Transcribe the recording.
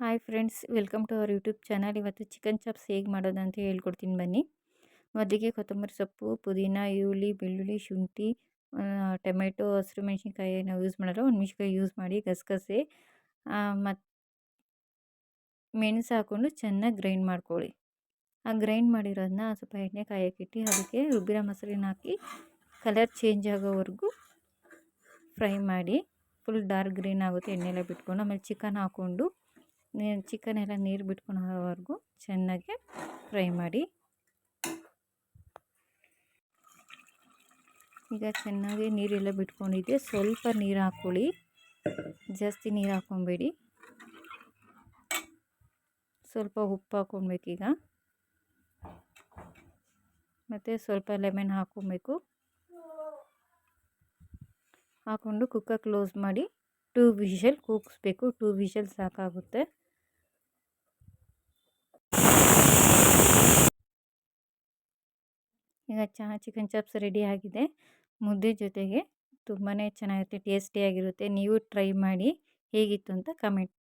Hi friends, welcome to our YouTube channel. ಇವತ್ತು chicken chops ಹೇಗೆ ಮಾಡೋದು ಅಂತ ಹೇಳ್ಕೊಡ್ತೀನಿ ಬನ್ನಿ. ಮೊದಲಿಗೆ ಕೊತ್ತಂಬರಿ ಸೊಪ್ಪು, ಪುದೀನ, ಈರುಳ್ಳಿ, ಬೆಳ್ಳುಳ್ಳಿ, ಶುಂಠಿ ಟೊಮೆಟೊ, ಹಸಿರು ಮೆಣಸಿನ್ಕಾಯಿ ನಾವು ಯೂಸ್ ಮಾಡಲ್ಲ. ಒಂದು ಮೆಣಸಿನ್ಕಾಯಿ ಯೂಸ್ ಮಾಡಿ ಗಸಗಸೆ ಮತ್ತು ಮೆಣಸು ಹಾಕ್ಕೊಂಡು ಚೆನ್ನಾಗಿ ಗ್ರೈಂಡ್ ಮಾಡ್ಕೊಳ್ಳಿ. ಆ ಗ್ರೈಂಡ್ ಮಾಡಿರೋದನ್ನ ಸ್ವಲ್ಪ ಎಣ್ಣೆ ಕಾಯಕ್ಕಿಟ್ಟು ಅದಕ್ಕೆ ರುಬ್ಬಿರೋ ಮೊಸರಿನ ಹಾಕಿ ಕಲರ್ ಚೇಂಜ್ ಆಗೋವರೆಗೂ ಫ್ರೈ ಮಾಡಿ ಫುಲ್ ಡಾರ್ಕ್ ಗ್ರೀನ್ ಆಗುತ್ತೆ ಎಣ್ಣೆಲ್ಲ ಬಿಟ್ಕೊಂಡು ಆಮೇಲೆ ಚಿಕನ್ ಹಾಕ್ಕೊಂಡು ಚಿಕನ್ ಎಲ್ಲ ನೀರು ಬಿಟ್ಕೊಳೋವರೆಗೂ ಚೆನ್ನಾಗಿ ಫ್ರೈ ಮಾಡಿ. ಈಗ ಚೆನ್ನಾಗಿ ನೀರೆಲ್ಲ ಬಿಟ್ಕೊಂಡಿದ್ದೆ. ಸ್ವಲ್ಪ ನೀರು ಹಾಕ್ಕೊಳ್ಳಿ. ಜಾಸ್ತಿ ನೀರು ಹಾಕ್ಕೊಬೇಡಿ. ಸ್ವಲ್ಪ ಉಪ್ಪು ಹಾಕ್ಕೊಬೇಕೀಗ. ಮತ್ತು ಸ್ವಲ್ಪ ಲೆಮನ್ ಹಾಕ್ಕೊಬೇಕು. ಹಾಕ್ಕೊಂಡು ಕುಕ್ಕರ್ ಕ್ಲೋಸ್ ಮಾಡಿ ಟೂ ವಿಷಲ್ ಕೂಗಿಸ್ಬೇಕು ಟೂ ವಿಷಲ್ ಸಾಕಾಗುತ್ತೆ. ಈಗ ಚಹಾ, ಚಿಕನ್ ಚಾಪ್ಸ್ ರೆಡಿ ಆಗಿದೆ. ಮುದ್ದೆ ಜೊತೆಗೆ ತುಂಬಾ ಚೆನ್ನಾಗಿರುತ್ತೆ ಟೇಸ್ಟಿಯಾಗಿರುತ್ತೆ ನೀವು ಟ್ರೈ ಮಾಡಿ ಹೇಗಿತ್ತು ಅಂತ ಕಮೆಂಟ್